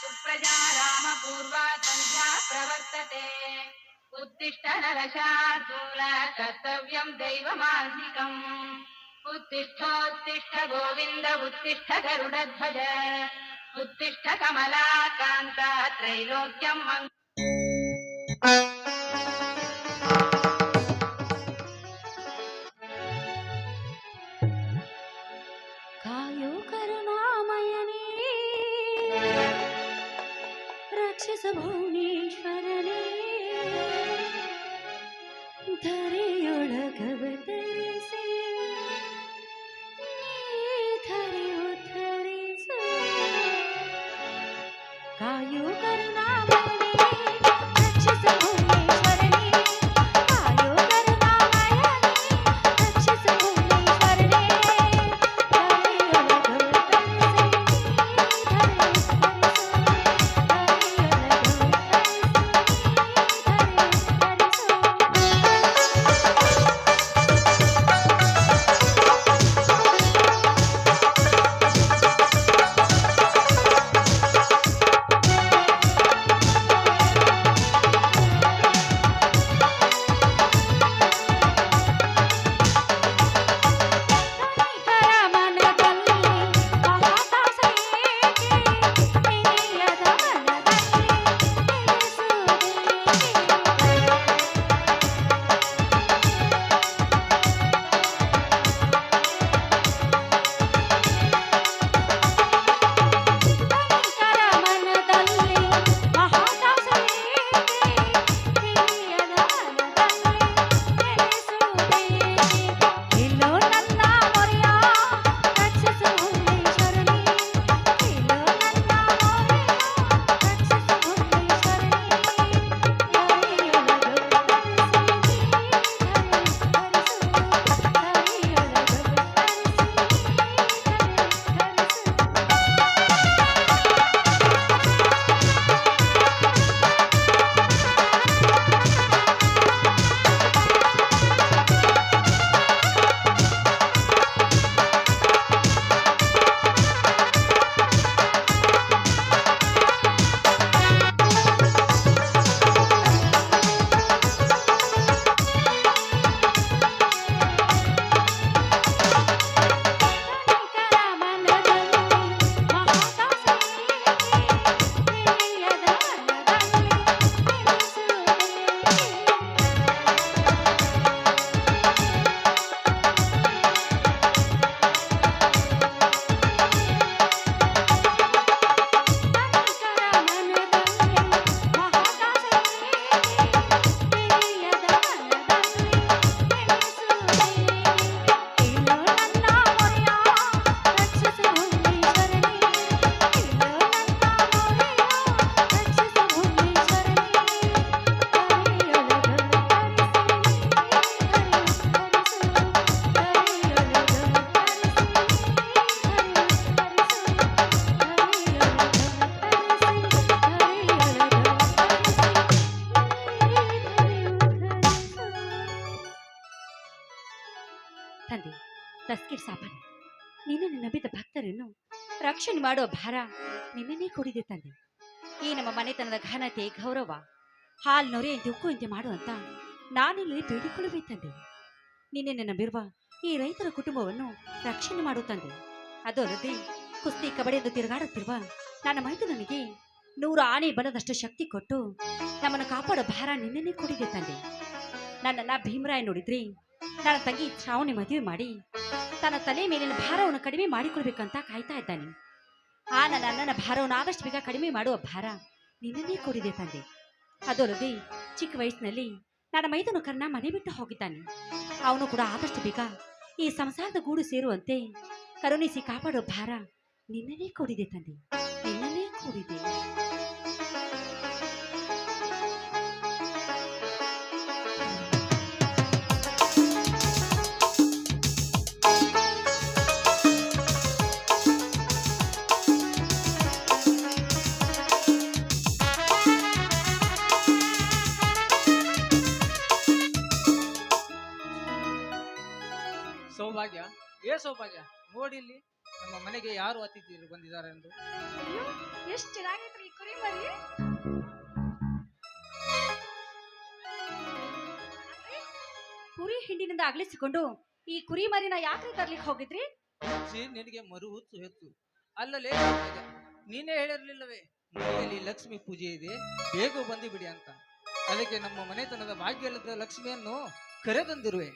सुप्रजा रामपूर्वा सन्ध्या प्रवर्तते उत्तिष्ठ नरशार्दूल कर्तव्यं दैवमान्तिकम् उत्तिष्ठोत्तिष्ठ गोविन्द उत्तिष्ठ गरुडध्वज उत्तिष्ठ कमलाकान्ता त्रैलोक्यं ತಂದೆ, ತಸ್ಕಿರ್ ಸಾಬನ್, ನಿನ್ನನ್ನು ನಂಬಿದ ಭಕ್ತರನ್ನು ರಕ್ಷಣೆ ಮಾಡೋ ಭಾರ ನಿನ್ನನ್ನೇ ಕೊಡಿದೆ ತಂದೆ. ಈ ನಮ್ಮ ಮನೆತನದ ಘನತೆ, ಗೌರವ, ಹಾಲ್ ಉಕ್ಕು ಎಂತೆ ಮಾಡುವಂತ ನಾನಿಲ್ಲಿ ಬೇಡಿಕೊಳ್ಳುವೆ ತಂದೆ. ನಿನ್ನನ್ನು ನಂಬಿರುವ ಈ ರೈತರ ಕುಟುಂಬವನ್ನು ರಕ್ಷಣೆ ಮಾಡು ತಂದೆ. ಅದಲ್ಲದೆ ಕುಸ್ತಿ ಕಬಡಿಯನ್ನು ತಿರುಗಾಡುತ್ತಿರುವ ನನ್ನ ಮೈದುನನಿಗೆ ನೂರು ಆನೆ ಬಲದಷ್ಟು ಶಕ್ತಿ ಕೊಟ್ಟು ನಮ್ಮನ್ನು ಕಾಪಾಡೋ ಭಾರ ನಿನ್ನನ್ನೇ ಕೊಡಿದೆ ತಂದೆ. ನನ್ನನ್ನ ಭೀಮರಾಯ ನೋಡಿದ್ರಿ ನನ್ನ ತಂಗಿ ಶ್ರಾವಣಿ ಮದುವೆ ಮಾಡಿ ತನ್ನ ತಲೆ ಮೇಲಿನ ಭಾರವನ್ನು ಕಡಿಮೆ ಮಾಡಿಕೊಳ್ಬೇಕಂತ ಕಾಯ್ತಾ ಇದ್ದಾನೆ. ಆ ನನ್ನ ಅಣ್ಣನ ಭಾರವನ್ನು ಆದಷ್ಟು ಬೇಗ ಕಡಿಮೆ ಮಾಡುವ ಭಾರ ನಿನ್ನನ್ನೇ ಕೊಡಿದೆ ತಂದೆ. ಅದಲ್ಲದೆ ಚಿಕ್ಕ ವಯಸ್ಸಿನಲ್ಲಿ ನನ್ನ ಮೈದನು ಕರ್ಣ ಮನೆ ಬಿಟ್ಟು ಹೋಗಿದ್ದಾನೆ. ಅವನು ಕೂಡ ಆದಷ್ಟು ಬೇಗ ಈ ಸಂಸಾರದ ಗೂಡು ಸೇರುವಂತೆ ಕರುಣಿಸಿ ಕಾಪಾಡೋ ಭಾರ ನಿನ್ನನ್ನೇ ಕೊಡಿದೆ ತಂದೆ. ನಿನ್ನನ್ನೇ ಅಗಲಿಸಿಕೊಂಡು ಈ ಕುರಿ ಮರಿನ ಯಾಕ್ರಿ ತರ್ಲಿಕ್ಕೆ ಹೋಗಿದ್ರಿ? ನಿನಗೆ ಮರು ಹುಚ್ಚು ಹೆಚ್ಚು ಅಲ್ಲಲೇ ನೀನೇ ಹೇಳಿರ್ಲಿಲ್ಲವೇ? ಮನೆಯಲ್ಲಿ ಲಕ್ಷ್ಮಿ ಪೂಜೆ ಇದೆ. ಬೇಗ ಬಂದು ಬಿಡಿ ಅಂತ. ಅದಕ್ಕೆ ನಮ್ಮ ಮನೆತನದ ಭಾಗ್ಯಲದ ಲಕ್ಷ್ಮಿಯನ್ನು ಕರೆತಂದಿರುವೆ.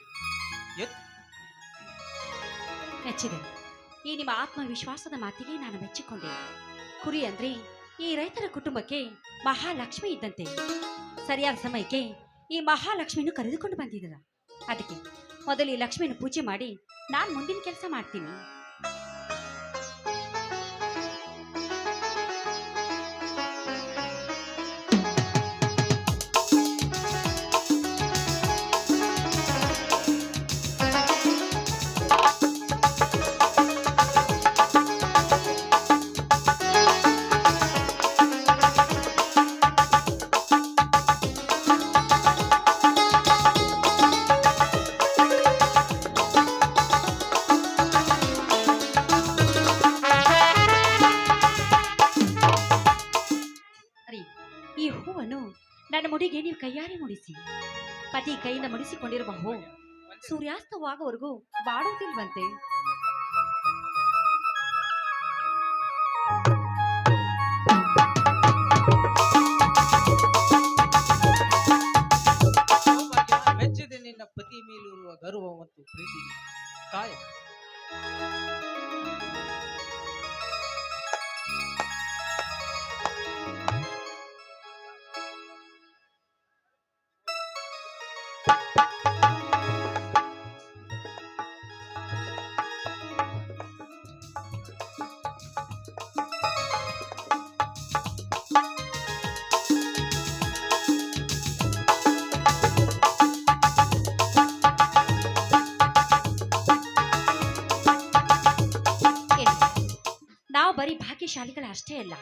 ಎತ್. ಮೆಚ್ಚಿದೆ ಈ ನಿಮ್ಮ ಆತ್ಮವಿಶ್ವಾಸದ ಮಾತಿಗೆ ನಾನು ಮೆಚ್ಚಿಕೊಂಡೆ. ಕುರಿ ಅಂದ್ರೆ ಈ ರೈತರ ಕುಟುಂಬಕ್ಕೆ ಮಹಾಲಕ್ಷ್ಮಿ ಇದ್ದಂತೆ. ಸರಿಯಾದ ಸಮಯಕ್ಕೆ ಈ ಮಹಾಲಕ್ಷ್ಮಿಯನ್ನು ಕರೆದುಕೊಂಡು ಬಂದಿದ್ದೀರ? ಅದಕ್ಕೆ ಮೊದಲು ಈ ಲಕ್ಷ್ಮಿಯನ್ನು ಪೂಜೆ ಮಾಡಿ ನಾನು ಮುಂದಿನ ಕೆಲಸ ಮಾಡ್ತೀನಿ. ಹೂವನ್ನು ನನ್ನ ಮುಡಿಗೆ ನೀವು ಕೈಯಾರೆ ಮುಡಿಸಿ. ಪತಿ ಕೈಯಿಂದ ಮುಡಿಸಿಕೊಂಡಿರುವ ಹೂ, ಸೂರ್ಯಾಸ್ತವಾಗುವವರೆಗೂ ಬಾಡೋದಿಲ್ವಂತೆ ಮೆಚ್ಚಿದೆ ನಿನ್ನ ಪತಿ ಮೇಲಿರುವ ಗರ್ವ ಮತ್ತು ಪ್ರೀತಿಗೆ ತಾಯಿ ಬರೀ ಭಾಗ್ಯಶಾಲಿಗಳ ಅಷ್ಟೇ ಅಲ್ಲ.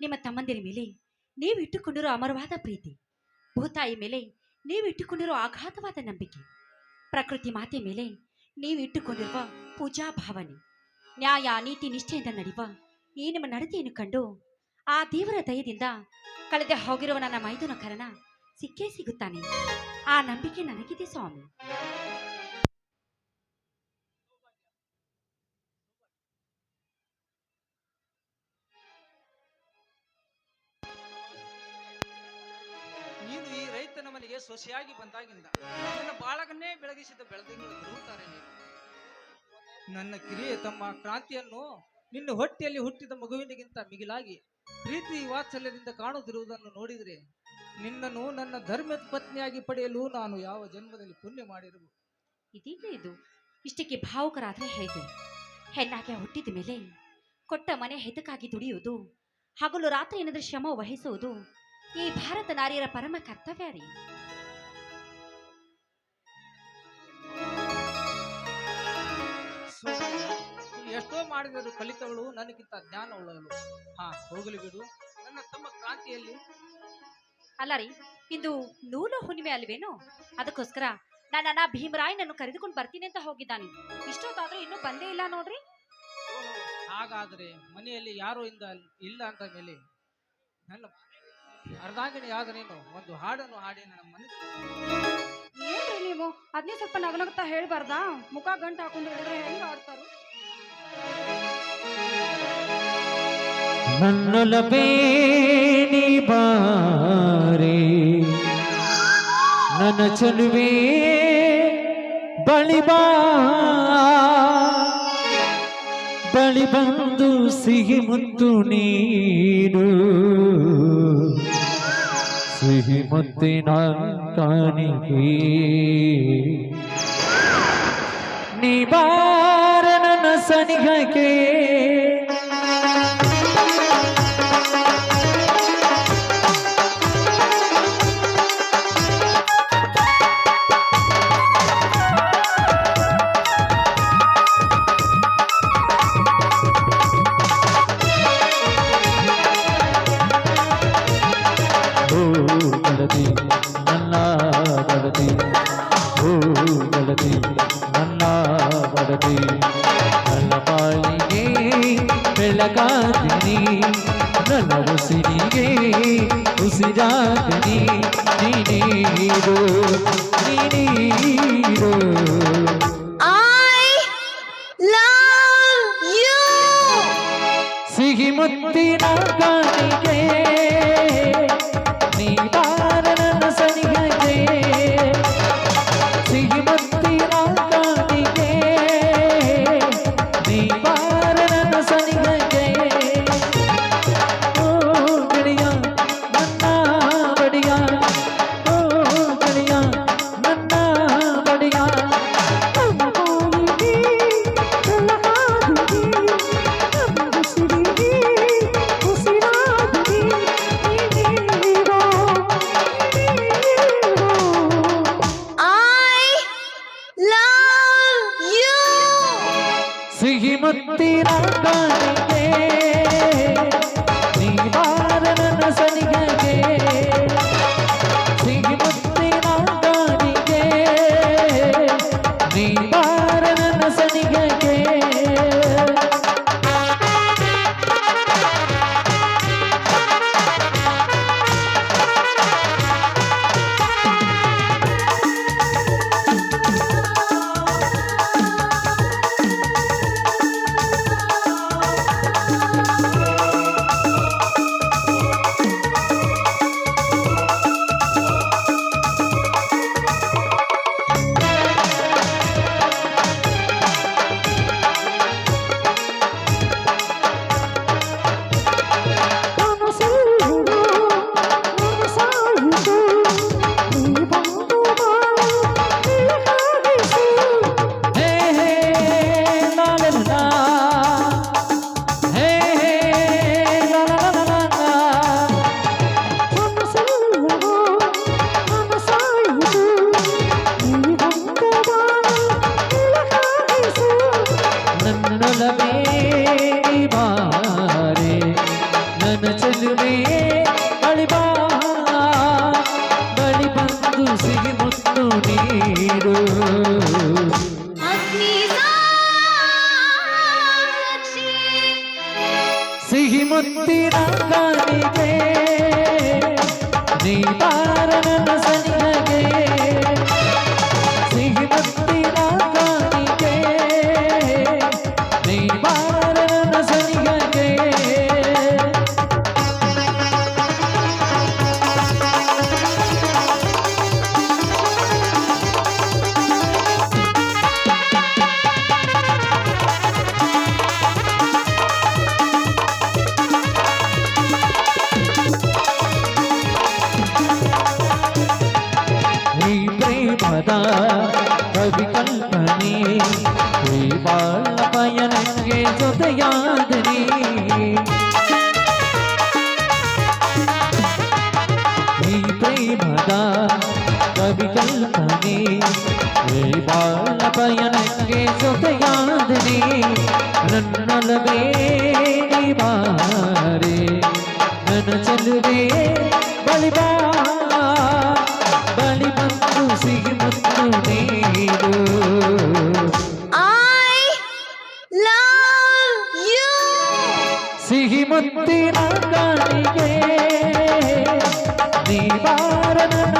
ನಿಮ್ಮ ತಮ್ಮಂದಿರ ಮೇಲೆ ನೀವು ಇಟ್ಟುಕೊಂಡಿರೋ ಅಮರವಾದ ಪ್ರೀತಿ, ಭೂತಾಯಿ ಮೇಲೆ ನೀವು ಇಟ್ಟುಕೊಂಡಿರೋ ಆಘಾತವಾದ ನಂಬಿಕೆ, ಪ್ರಕೃತಿ ಮಾತೆ ಮೇಲೆ ನೀವು ಇಟ್ಟುಕೊಂಡಿರುವ ಪೂಜಾ ಭಾವನೆ, ನ್ಯಾಯ, ನೀತಿ, ನಿಷ್ಠೆಯಿಂದ ನಡೆಯುವ ಈ ನಿಮ್ಮ ನಡತೆಯನ್ನು ಕಂಡು ಆ ದೇವರ ದಯದಿಂದ ಕಳೆದ ಹೋಗಿರುವ ನನ್ನ ಮೈದುನ ಕರಣ ಸಿಕ್ಕೇ ಸಿಗುತ್ತಾನೆ. ಆ ನಂಬಿಕೆ ನನಗಿದೆ ಸ್ವಾಮಿ. ಸೊಸೆಯಾಗಿ ಬಂದಾಗಿಂದ ನನ್ನ ಬಾಳಗನ್ನೇ ಬೆಳಗಿಸಿದ ಬೆಳದಿಂಗಳು ತಿರುಗುತ್ತಾರೆ ನೀನು. ನನ್ನ ಕಿರಿಯ ತಮ್ಮ ಕ್ರಾಂತಿಯನ್ನು ನಿನ್ನ ಹೊಟ್ಟೆಯಲ್ಲಿ ಹುಟ್ಟಿದ ಮಗುವಿನಿಗಿಂತ ಮಿಗಿಲಾಗಿ ಪ್ರೀತಿ ವಾತ್ಸಲ್ಯದಿಂದ ಕಾಣುತ್ತಿರುವುದನ್ನು ನೋಡಿದರೆ ನಿನ್ನನ್ನು ನನ್ನ ಧರ್ಮದ ಪತ್ನಿಯಾಗಿ ಪಡೆಯಲು ನಾನು ಯಾವ ಜನ್ಮದಲ್ಲಿ ಪುಣ್ಯ ಮಾಡಿರಬಹುದು? ಇದೀಗ ಇದು ಇಷ್ಟಕ್ಕೆ ಭಾವುಕರಾದ್ರೆ ಹೇಗೆ? ಹೆಣ್ಣಾಗೆ ಹುಟ್ಟಿದ ಮೇಲೆ ಕೊಟ್ಟ ಮನೆ ಹಿತಕ್ಕಾಗಿ ದುಡಿಯುವುದು, ಹಗಲು ರಾತ್ರಿ ಏನಾದ್ರೂ ಶ್ರಮ ವಹಿಸುವುದು, ಈ ಭಾರತ ನಾರಿಯರ ಪರಮ ಕರ್ತವ್ಯ ರೀ. ಎಷ್ಟೋ ಮಾಡಿದರೂ ಕಲಿತವಳು ನನಗಿಂತ ಜ್ಞಾನ ಉಳ್ಳವಳು. ಹಾ ಹೋಗಲಿ ಬಿಡು. ನನ್ನ ತಮ್ಮ ಕ್ರಾಂತಿಯಲ್ಲಿ. ಅಲ್ಲ ರೀ ಇಂದು ನೂಲು ಹುಣ್ಣಿಮೆ ಅಲ್ವೇನು? ಅದಕ್ಕೋಸ್ಕರ ನನ್ನ ಭೀಮರಾಯನನ್ನು ಕರೆದುಕೊಂಡು ಬರ್ತೀನಿ ಅಂತ ಹೋಗಿದ್ದಾನೆ. ಇಷ್ಟೊತ್ತಾದ್ರೂ ಇನ್ನೂ ಬಂದೇ ಇಲ್ಲ ನೋಡ್ರಿ. ಓಹೋ, ಹಾಗಾದ್ರೆ ಮನೆಯಲ್ಲಿ ಯಾರು ಇಂದ ಇಲ್ಲ ಅಂತ ಮೇಲೆ ನನ್ನ ಅರ್ಧಾಂಗಿಣಿ ಆದ ನೀನು ಒಂದು ಹಾಡನ್ನು ಹಾಡಿ ನನ್ನ ಮನೆ ಏನ್ರಿ ನೀವು? ಅದನ್ನೇ ಸ್ವಲ್ಪ ನಗನಗ್ತಾ ಹೇಳ್ಬಾರ್ದಾ? ಮುಖ ಗಂಟು ಹಾಕೊಂಡು ಹೇಳಿದ್ರೆ ಹೆಂಗ ಆಡ್ತಾರು? ನನ್ನೊಲಬೇನಿ ಬಾರೆ ನನ್ನ ಚಲುವೆ ಬಳಿ ಬಾ ಬಳಿ ಬಂದು ಸಿಹಿ ಮುತ್ತು ನೀಡು ಸಿಹಿ ಮುತ್ತಿನ ಕಾಣಿಕೆ ನೀ ಬಾರ सनिह के நன்னா வடதி நன்னா வடதி ಬೆಳಗಾದಿನಿ ನನ್ನ ಉಸಿರಿಗೆ ಉಸಿರಾದಿನಿ ನೀನೀರು ನೀನೀರು. ಸಿಹಿ ಮುತ್ತಿನಾಗ ಚೆಲುವೆ ಬಳಿ ಬಾ. ಬಳಿ ಬಂದು ಸಿಹಿ ಮುತ್ತು ನೀರು. ಸಿಹಿ ಮುತ್ತಿನ ಕಾಣಿಗೆ ನನ್ನ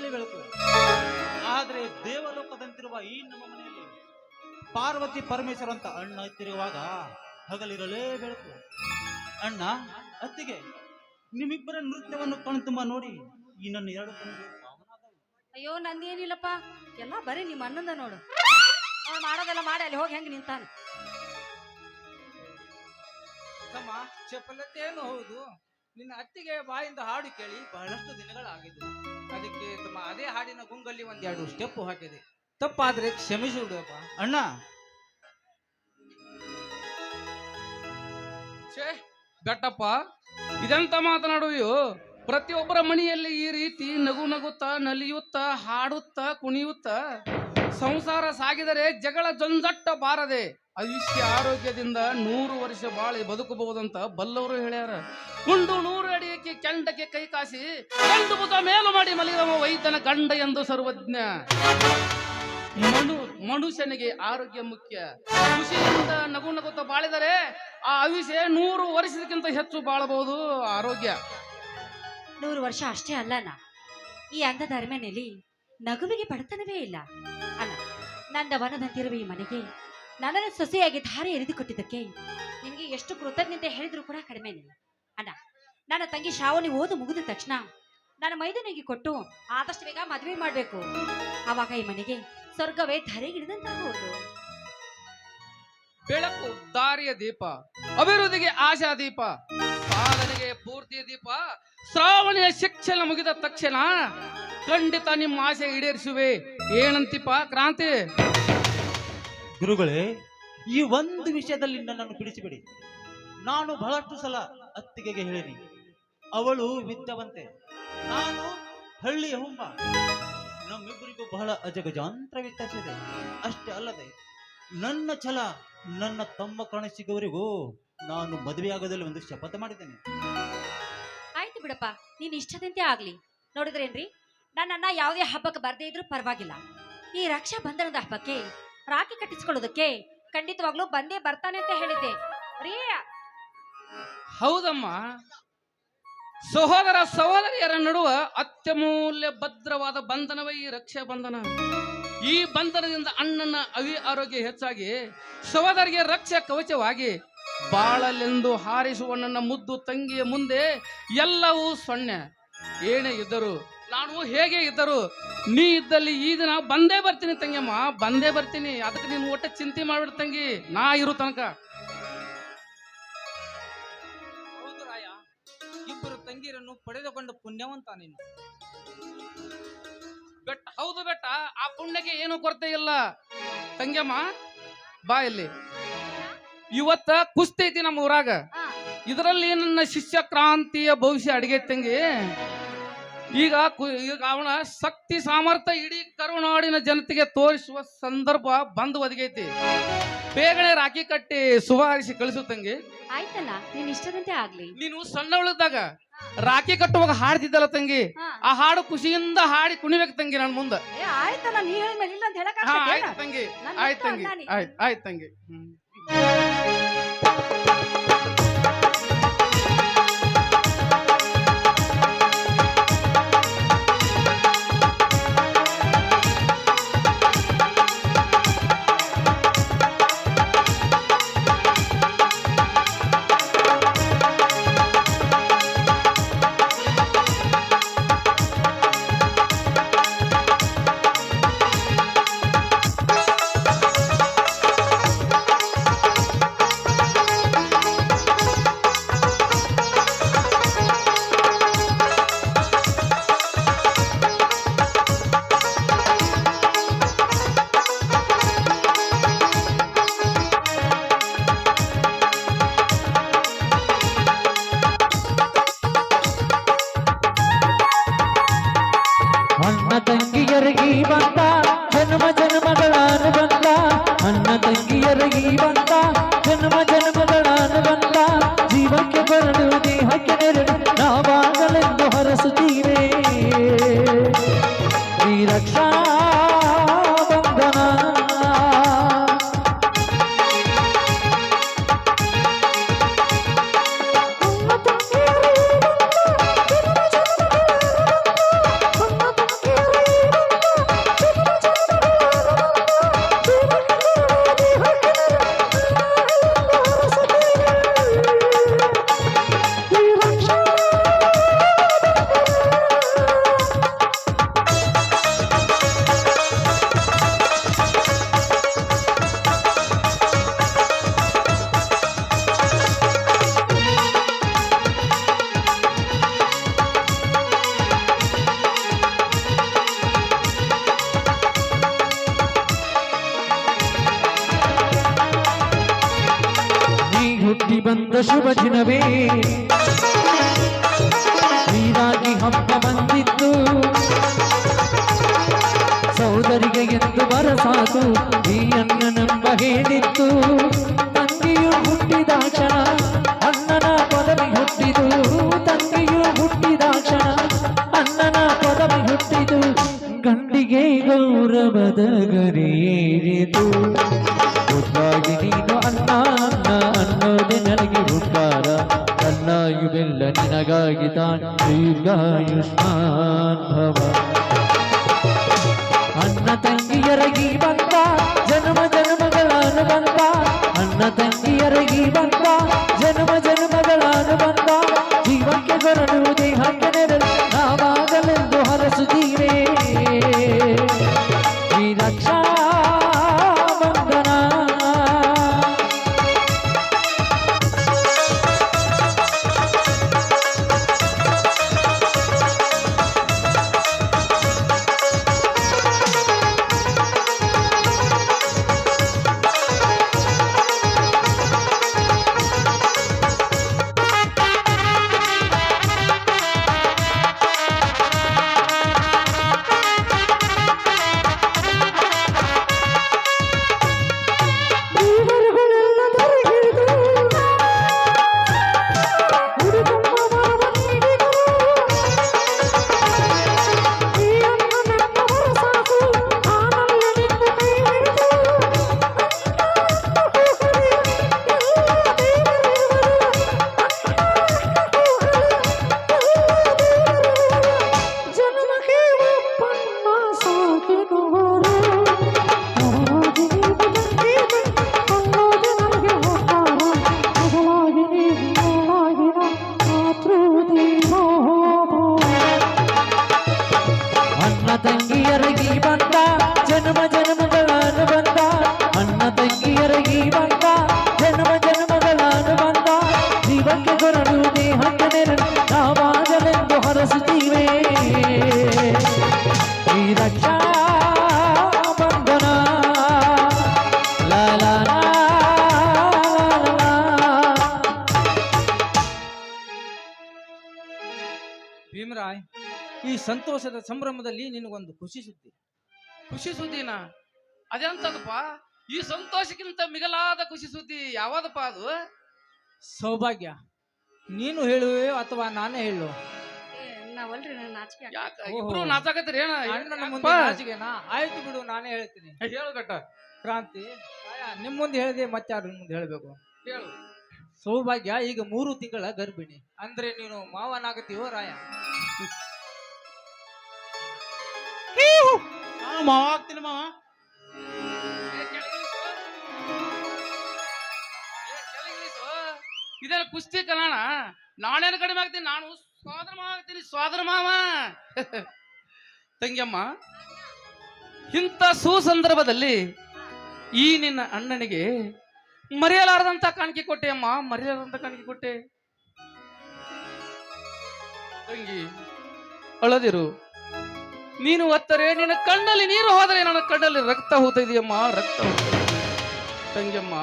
ಇರಲಲ್ಲಿ ಬೆಳಕು. ಆದರೆ ದೇವಲೋಕದಂತಿರುವ ಈ ನಮ್ಮ ಮನೆಯಲ್ಲಿ ಪಾರ್ವತಿ ಪರಮೇಶ್ವರ ಅಂತ ಅಣ್ಣ ಹತ್ತಿರುವಾಗ ಹಗಲಿರಲೇ ಬೆಳಕು. ಅಣ್ಣ ಅತ್ತಿಗೆ ನಿಮ್ಮಿಬ್ಬರ ನೃತ್ಯವನ್ನು ಕಣ್ತುಂಬ ನೋಡಿ ಈ ನನ್ನ ಎರಡು ಕಣ್ಣುಗಳು ನಂದಿ ಅಯ್ಯೋ ನಂದೇನಿಲ್ಲಪ್ಪ. ಎಲ್ಲ ಬರೀ ನಿಮ್ಮ ಅಣ್ಣಂದ ನೋಡು. ಅವ್ನು ಮಾಡೋದೆಲ್ಲ ಮಾಡಿ ಅಲ್ಲಿ ಹೋಗಿ ಹೆಂಗೆ ನಿಂತಾನೆ. ತಮ್ಮ ಚಪಲತೆಯನ್ನು ಹೌದು? ನಿನ್ನ ಅತ್ತಿಗೆ ಬಾಯಿಂದ ಹಾಡು ಕೇಳಿ ಬಹಳಷ್ಟು ದಿನಗಳಾಗಿದ್ದು. ಅದಕ್ಕೆ ತಮ್ಮ ಅದೇ ಹಾಡಿನ ಗುಂಗಲ್ಲಿ ಒಂದೆರಡು ಸ್ಟೆಪ್ ಹಾಕಿದೆ. ತಪ್ಪಾದ್ರೆ ಕ್ಷಮಿಸಿ ಅಣ್ಣ. ಛೇ, ಬೆಟ್ಟಪ್ಪ, ಇದೆಂತ ಮಾತನಾಡುವೆಯೋ? ಪ್ರತಿಯೊಬ್ಬರ ಮನೆಯಲ್ಲಿ ಈ ರೀತಿ ನಗು ನಗುತ್ತಾ ನಲಿಯುತ್ತಾ, ಹಾಡುತ್ತಾ ಕುಣಿಯುತ್ತಾ? ಸಂಸಾರ ಸಾಗಿದರೆ ಜಗಳ ಜಂಜಟ್ಟ ಬಾರದೆ ಆಯುಷ್ಯ ಆರೋಗ್ಯದಿಂದ ನೂರು ವರ್ಷ ಬಾಳಿ ಬದುಕಬಹುದಂತ ಬಲ್ಲವರು ಹೇಳ್ಯಾರ. ಉಂಡು ನೂರು ಅಡಿಯಕ್ಕೆ ಕೆಂಡಕ್ಕೆ ಕೈ ಕಾಸಿ, ಕಂಡು ಮುಖ ಮೇಲು ಮಾಡಿ ಮಲಗಿದವ ವೈದ್ಯನ ಗಂಡ ಎಂದು ಸರ್ವಜ್ಞ. ಮನು, ಮನುಷ್ಯನಿಗೆ ಆರೋಗ್ಯ ಮುಖ್ಯ. ಖುಷಿಯಿಂದ ನಗು ನಗುತ್ತ ಬಾಳಿದರೆ ಆ ಆಯುಷ್ಯ ನೂರು ವರ್ಷದಕ್ಕಿಂತ ಹೆಚ್ಚು ಬಾಳಬಹುದು ಆರೋಗ್ಯ. ನೂರು ವರ್ಷ ಅಷ್ಟೇ ಅಲ್ಲನಾ ಈ ಅಂಧ ಧರ್ಮನಲ್ಲಿ ನಗುವಿಗೆ ಬಡತನವೇ ಇಲ್ಲ. ಅಲ್ಲ ನನ್ನ ವನದಂತಿರುವ ಈ ಮನೆಗೆ ನನ್ನನ್ನು ಸೊಸೆಯಾಗಿ ಧಾರೆ ಎರೆದುಕೊಟ್ಟಿದ್ದಕ್ಕೆ ನಿಮಗೆ ಎಷ್ಟು ಕೃತಜ್ಞತೆ ಹೇಳಿದ್ರು ಕೂಡ ಕಡಿಮೆನೆ ಅಣ್ಣ, ನನ್ನ ತಂಗಿ ಶ್ರಾವಣಿ ಓದು ಮುಗಿದ ತಕ್ಷಣ ನನ್ನ ಮೈದನಿಗೆ ಕೊಟ್ಟು ಆದಷ್ಟು ಬೇಗ ಮದುವೆ ಮಾಡಬೇಕು. ಆವಾಗ ಈ ಮನೆಗೆ ಸ್ವರ್ಗವೇ ಧರೆಗಿಳಿದಂತಾಗುವುದು ಬೆಳಕು, ದಾರಿಯ ದೀಪ, ಅಭಿವೃದ್ಧಿಗೆ ಆಶಾ ದೀಪ ಸಾಧನೆಗೆ ಪೂರ್ತಿ ದೀಪ, ಶ್ರಾವಣಿಯ ಶಿಕ್ಷಣ ಮುಗಿದ ತಕ್ಷಣ ಖಂಡಿತ ನಿಮ್ಮ ಆಸೆ ಈಡೇರಿಸುವೆ. ಏನಂತಿಪ್ಪ ಕ್ರಾಂತಿ? ಗುರುಗಳೇ ಈ ಒಂದು ವಿಷಯದಲ್ಲಿ ನನ್ನನ್ನು ಬಿಡಿಸಿಬಿಡಿ. ನಾನು ಬಹಳಷ್ಟು ಸಲ ಅತ್ತಿಗೆಗೆ ಹೇಳಿನಿ. ಅವಳು ವಿದ್ಯವಂತೆ. ನಾನು ಹಳ್ಳಿಯ ಹುಂಬ. ನಮ್ಮಿಬ್ಬರಿಗೂ ಬಹಳ ಅಜಗಜಾಂತರ ವ್ಯತ್ಯಾಸ ಇದೆ ಅಷ್ಟೇ ಅಲ್ಲದೆ ನನ್ನ ಛಲ ನನ್ನ ತಮ್ಮ ಕಣ ಸಿಗುವವರೆಗೂ ನಾನು ಮದುವೆಯಾಗೋದಲ್ಲಿ ಒಂದು ಶಪಥ ಮಾಡಿದ್ದೇನೆ. ಆಯ್ತು ಬಿಡಪ್ಪ ನೀನ್ ಇಷ್ಟದಂತೆ ಆಗ್ಲಿ. ನೋಡಿದ್ರೇನ್ರಿ? ನನ್ನ ಅಣ್ಣ ಯಾವುದೇ ಹಬ್ಬಕ್ಕೆ ಬರದೇ ಇದ್ರೂ ಪರವಾಗಿಲ್ಲ. ಈ ರಕ್ಷಾ ಬಂಧನದ ಹಬ್ಬಕ್ಕೆ ರಾಖಿ ಕಟ್ಟಿಸ್ಕೊಳ್ಳೋದಕ್ಕೆ ಖಂಡಿತವಾಗ್ಲೂ ಬಂದೇ ಬರ್ತಾನೆ ಅಂತ ಹೇಳಿದ್ದೆ. ರೀ ಹೌದಮ್ಮ. ಸಹೋದರ ಸಹೋದರಿಯರ ನಡುವ ಅತ್ಯಮೂಲ್ಯ ಭದ್ರವಾದ ಬಂಧನವೇ ಈ ರಕ್ಷಾ ಬಂಧನ. ಈ ಬಂಧನದಿಂದ ಅಣ್ಣನ ಅವಿ ಆರೋಗ್ಯ ಹೆಚ್ಚಾಗಿ ಸಹೋದರಿಗೆ ರಕ್ಷೆ ಕವಚವಾಗಿ ಬಾಳಲೆಂದು ಹಾರಿಸುವ ನನ್ನ ಮುದ್ದು ತಂಗಿಯ ಮುಂದೆ ಎಲ್ಲವೂ ಸೊನ್ನೆ. ಏನೇ ಇದ್ದರು ನಾನು ಹೇಗೆ ಇದ್ದರು ನೀ ಇದ್ದಲ್ಲಿ ಈ ದಿನ ಬಂದೇ ಬರ್ತೀನಿ ತಂಗಿಯಮ್ಮ ಬಂದೇ ಬರ್ತೀನಿ. ಅದಕ್ಕೆ ನೀನು ಒಟ್ಟೆ ಚಿಂತೆ ಮಾಡ್ಬಿಡ್ ತಂಗಿ. ನಾ ಇರು ತನಕ. ಹೌದು ರಾಯ ಇಬ್ಬರು ತಂಗಿರನ್ನು ಪಡೆದುಕೊಂಡು ಪುಣ್ಯವಂತ ನೀನು. ಬೆಟ್ಟ ಹೌದು ಬೆಟ್ಟ ಆ ಪುಣ್ಯಕ್ಕೆ ಏನು ಕೊರತೆ ಇಲ್ಲ. ತಂಗಿಯಮ್ಮ ಬಾ ಇಲ್ಲಿ. ಇವತ್ತ ಕುಸ್ತಿ ಐತಿ ನಮ್ಮ ಊರಾಗ. ಇದರಲ್ಲಿ ನನ್ನ ಶಿಷ್ಯ ಕ್ರಾಂತಿಯ ಭವಿಷ್ಯ ಅಡಿಗೆ ತಂಗಿ. ಈಗ ಈಗ ಅವನ ಶಕ್ತಿ ಸಾಮರ್ಥ್ಯ ಇಡೀ ಕರುನಾಡಿನ ಜನತೆಗೆ ತೋರಿಸುವ ಸಂದರ್ಭ ಬಂದು ಒದಗೈತಿ. ಬೇಗನೆ ರಾಖಿ ಕಟ್ಟಿ ಸುಭಾರಿಸಿ ಕಳಿಸು ತಂಗಿ. ಆಯ್ತಲ್ಲ ನೀನ್ ಇಷ್ಟದಂತೆ ಆಗ್ಲಿ. ನೀನು ಸಣ್ಣವಳಿದ್ದಾಗ ರಾಖಿ ಕಟ್ಟುವಾಗ ಹಾಡ್ತಿದ್ದಲ್ಲ ತಂಗಿ? ಆ ಹಾಡು ಖುಷಿಯಿಂದ ಹಾಡಿ ಕುಣಿಬೇಕು ತಂಗಿ ನನ್ನ ಮುಂದೆ. ಏ ಆಯ್ತಲ್ಲ ನೀ ಹೇಳಿದ್ಮೇಲೆ ಇಲ್ಲ ಅಂತ ಹೇಳಕ್ ಹಾ? ಆಯ್ತು ತಂಗಿ ಆಯ್ತು ತಂಗಿ. ಆಯ್ತು ಆಯ್ತು ತಂಗಿ. ಅಣ್ಣ ತಂಗಿಯರಿಗೆ ಬಂದ, ಜನ್ಮ ಜನ್ಮಗಳ ಬಂದ. ಅಣ್ಣ ತಂಗಿಯರಿಗೆ ಬಂದ, ಜನ್ಮ ಜನ್ಮಗಳ ಬಂದ. ಜೀವಕ್ಕೆ ಬರಲು, ದೇಹಕ್ಕೆ ನೆರಳು, ನಾವಾಗಲೆಂದು ಹರಸುತ್ತೀರೇ. ಈ ರಕ್ಷಾ ನೀ ಹುಟ್ಟಿ सदा भव। ಈ ಸಂತೋಷದ ಸಂಭ್ರಮದಲ್ಲಿ ನಿನಗೊಂದು ಖುಷಿ ಸುದ್ದಿ. ಖುಷಿ ಸುದ್ದಿನ? ಅದೆಂತದಪ್ಪ? ಈ ಸಂತೋಷಕ್ಕಿಂತ ಮಿಗಲಾದ ಖುಷಿ ಸುದ್ದಿ ಯಾವ್ದಪ್ಪ ಅದು? ಸೌಭಾಗ್ಯ. ನೀನು ಹೇಳುವೆ ಅಥವಾ ನಾನೇ ಹೇಳು ನಾವಲ್ರಿ ನನ್ನ ನಾಚಿಕೆ ಆಗ್ತದೆ. ಯಾಕ? ಓಹೋ. ಇಬ್ರು ನಾಚಾಕತ್ತೀರಿ ಏನ? ಅಣ್ಣನ ಮುಂದೆ ನಾಚಿಕೆನಾ? ಆಯ್ತು ಬಿಡು ನಾನೇ ಹೇಳ್ತೀನಿ. ಹೇಳು ಗಟ್ಟ ಕ್ರಾಂತಿ ಆಯಾ, ನಿಮ್ ಮುಂದೆ ಹೇಳಿದೆ ಮತ್ತೆ ಯಾರು ಮುಂದೆ ಹೇಳ್ಬೇಕು? ಹೇಳು. ಸೌಭಾಗ್ಯ ಈಗ ಮೂರು ತಿಂಗಳ ಗರ್ಭಿಣಿ. ಅಂದ್ರೆ ನೀನು ಮಾವನಾಗತ್ತೀವೋ ರಾಯ? ಮಾವ ಆಗ್ತೀನಿ ಮಾವ. ಇದೆಲ್ಲ ಕುಸ್ತಿ ಕಲಾಣ ನಾನೇನು ಕಡಿಮೆ ಆಗ್ತೀನಿ? ನಾನು ಸ್ವಾದ್ರ ಮಾವ ಆಗ್ತೀನಿ, ಸ್ವಾದ್ರ ಮಾವ. ತಂಗಿಯಮ್ಮ, ಇಂಥ ಸುಸಂದರ್ಭದಲ್ಲಿ ಈ ನಿನ್ನ ಅಣ್ಣನಿಗೆ ಮರೆಯಲಾರದಂತ ಕಾಣಿಕೆ ಕೊಟ್ಟೆ ಅಮ್ಮ. ಮರೆಯಲಾರದಂತ ಕಾಣಿಕೆ ಕೊಟ್ಟೆ. ತಂಗಿ, ಅಳದಿರು. ನೀನು ಒತ್ತರೆ, ನಿನ್ನ ಕಣ್ಣಲ್ಲಿ ನೀರು ಹೋದರೆ ನನ್ನ ಕಣ್ಣಲ್ಲಿ ರಕ್ತ ಹೋಗ್ತಾ ಇದೆಯಮ್ಮ ರಕ್ತ. ತಂಗಿಯಮ್ಮ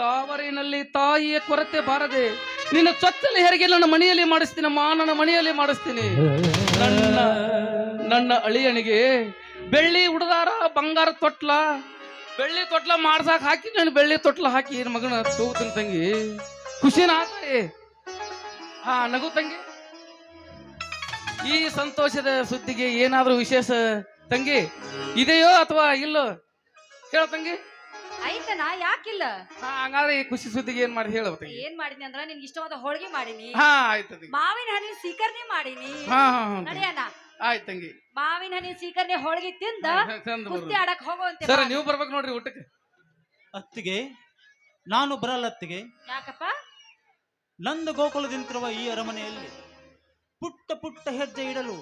ತಾವರಿನಲ್ಲಿ ತಾಯಿಯ ಕೊರತೆ ಬಾರದೆ ನಿನ್ನ ಚೊಚ್ಚಲ ಹೆರಿಗೆ ನನ್ನ ಮನೆಯಲ್ಲಿ ಮಾಡಿಸ್ತೀನಮ್ಮ, ನನ್ನ ಮನೆಯಲ್ಲಿ ಮಾಡಿಸ್ತೀನಿ. ನನ್ನ ನನ್ನ ಅಳಿಯನಿಗೆ ಬೆಳ್ಳಿ ಉಡದಾರ, ಬಂಗಾರ ತೊಟ್ಲ, ಬೆಳ್ಳಿ ತೊಟ್ಲ ಮಾಡ್ಸಾಕ್ ಹಾಕಿ, ನಾನು ಬೆಳ್ಳಿ ತೊಟ್ಲ ಹಾಕಿ ಮಗನ ತೂಗ್ತೀನಿ ತಂಗಿ? ಖುಷಿನ ಆತಾಯಿ ಹಾ ನಗು ತಂಗಿ. ಈ ಸಂತೋಷದ ಸುದ್ದಿಗೆ ಏನಾದ್ರೂ ವಿಶೇಷ ತಂಗಿ ಇದೆಯೋ ಅಥವಾ ಇಲ್ಲೋ? ಹೇಳ ತಂಗಿ. ಐತನಾ ಯಾಕಿಲ್ಲ? ಹಾ ಹಂಗಾದ್ರೆ ಈ ಖುಷಿ ಸುದ್ದಿಗೆ ಏನ್ ಮಾಡಿ ಹೇಳ ತಂಗಿ. ಏನ್ ಮಾಡಿದ್ನಿ ಅಂದ್ರ ನಿನ್ಗೆ ಇಷ್ಟವಾದ ಹೋಳಿಗೆ ಮಾಡಿನಿ. ಹಾ ಆಯ್ತು ತಂಗಿ. ಮಾವಿನ ಹಣ್ಣಿನ ಸೀಕರ್ಣಿ ಮಾಡಿನಿ. ಹಾ ಹಾ ಹಾ ತಂಗಿ. ನಡೆಯಣ್ಣ? ಆಯ್ತು ತಂಗಿ. ಮಾವಿನ ಹಣ್ಣಿನ ಸೀಕರ್ಣಿ ಹೋಳಿಗೆ ತಿಂದ ಕುಸ್ತಿ ಬರ್ರಿ. ಆಡಕ್ ಹೋಗುವಂತೆ ಸರ್. ನೀವು ಬರ್ಬೇಕು ನೋಡ್ರಿ ಊಟಕ್ಕೆ. ಅತ್ತಿಗೆ ನಾನು ಬರಲ್ಲ ಅತ್ತಿಗೆ. ಯಾಕಪ್ಪ? ನಂದು ಗೋಕುಲದಿಂತಿರುವ ಈ ಅರಮನೆಯಲ್ಲಿ ಪುಟ್ಟ ಪುಟ್ಟ ಹೆಜ್ಜೆ ಇಡಲು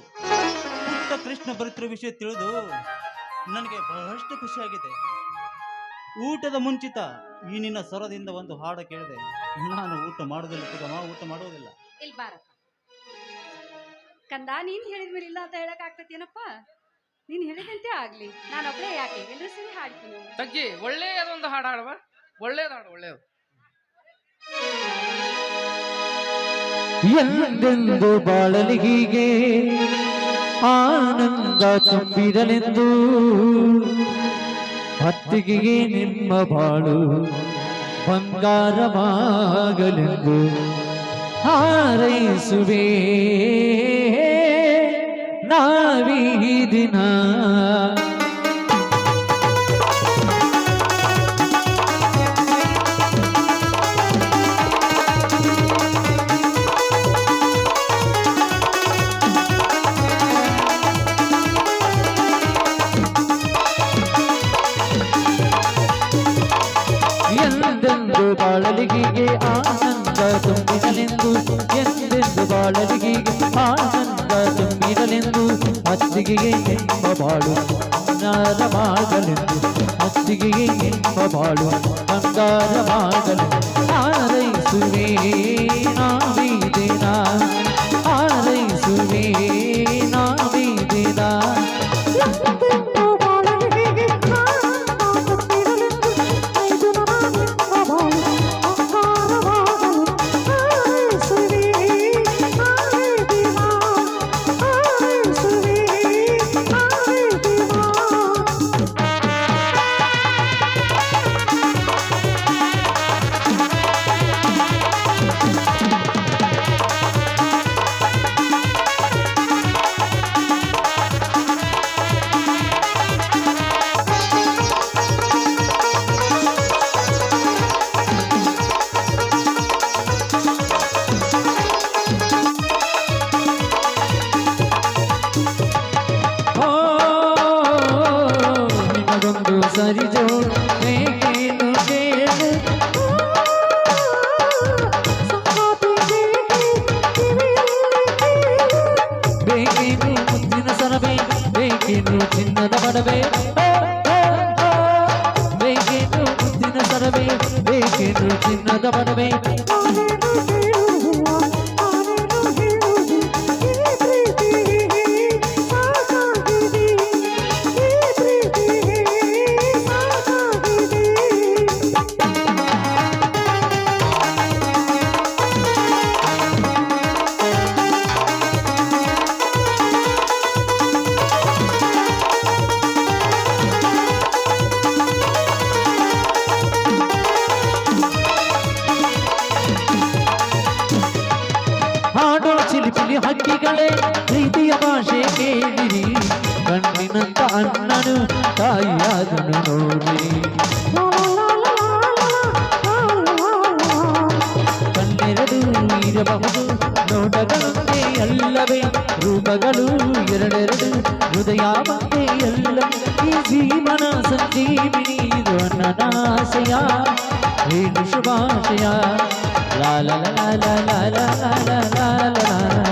ಪುಟ್ಟ ಕೃಷ್ಣ ಬರುತ್ತಿರುವ ವಿಷಯ ತಿಳಿದು ನನಗೆ ಬಹಳಷ್ಟು ಖುಷಿಯಾಗಿದೆ. ಊಟದ ಮುಂಚಿತ ಈ ನಿನ್ನ ಸ್ವರದಿಂದ ಒಂದು ಹಾಡು ಕೇಳಿದೆ. ನಾನು ಊಟ ಮಾಡೋದಿಲ್ಲ ಊಟ ಮಾಡೋದಿಲ್ಲ ಬಾರಪ್ಪ. ಕಂದ ನೀನ್ ಹೇಳಿದ್ಮೇಲೆ ಇಲ್ಲ ಅಂತ ಹೇಳಕ್ ಆಗ್ತತೇನಪ್ಪ ನೀನ್ ಹೇಳಿದಂತೆ ಆಗ್ಲಿ. ನಾನೊಬ್ಳೆ ಯಾಕೆ? ಎಲ್ಲರೂ ಸೇರಿ ಹಾಡ್ತೀನಿ. ತಗ್ಗಿ ಒಳ್ಳೆಯದೊಂದು ಹಾಡು ಹಾಡುವ. ಒಳ್ಳೇದು ಹಾಡು ಒಳ್ಳೇದು ಎಂದೆಂದು ಬಾಳಲಿ ಹೀಗೆ ಆನಂದ ತುಂಬಿರಲೆಂದು ಹತ್ತಿಗೆ ನಿಮ್ಮ ಬಾಳು ಬಂಗಾರವಾಗಲೆಂದು ಹಾರೈಸುವೆ. ನಾವೀ ದಿನ ಅತ್ತಿಗೆಗೆ ಎಂಬ ಬಾಳು ಅಂಗಾರ ಮಾಡಲೆಂದು ಅತ್ತಿಗೆಗೆ ಎಂಬ ಬಾಳು ಅಂಗಾರ ಮಾಡಲೆಂದು ಆರೈಸುವೇ సరిజో నేను నేను బేకిను ముందిన సరవే బేకిను చిన్నద పడవే బేకిను ముందిన సరవే బేకిను ಬಡವೆ ಹಕ್ಕಿಗಳೇ, ಪ್ರೀತಿಯ ಭಾಷೆ ಕೇಳಿರಿ. ಕಣ್ಣಿನಂತ ಅಣ್ಣನು, ತಾಯಿಯಾದನು ನೋಡಿರಿ. ಕಣ್ಣೆರಡು ಇರಬಹುದು, ನೋಟಗಳಂತೆ ಅಲ್ಲವೇ. ರೂಪಗಳು ಎರಡೆರಡು, ಹೃದಯ ಮತ್ತೆ ಎಲ್ಲ ಈ ಜೀವನ ಸಂಜೀವಿನಿ, ಇದು ಏನು ಶುಭಾಶಯ ಲಾ ಲಾ ಲಾ ಲಾ ಲಾ